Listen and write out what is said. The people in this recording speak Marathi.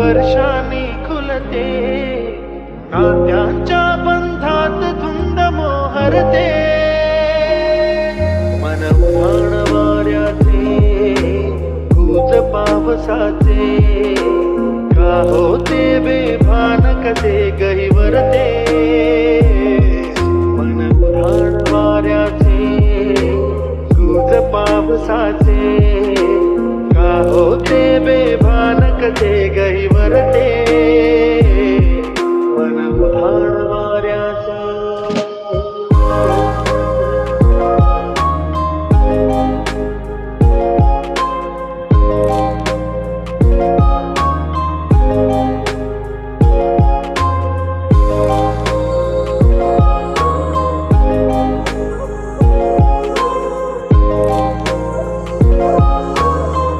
वर्षांनी खुलते. नात्यांच्या बंधात धुंद मोहरते. मन उधाण वाऱ्याचे गुज पावसाचे. का होते बेभान कसे गहिवरते मन उधाण वाऱ्याचे गुज पावसाचे. का होते बेभान कसे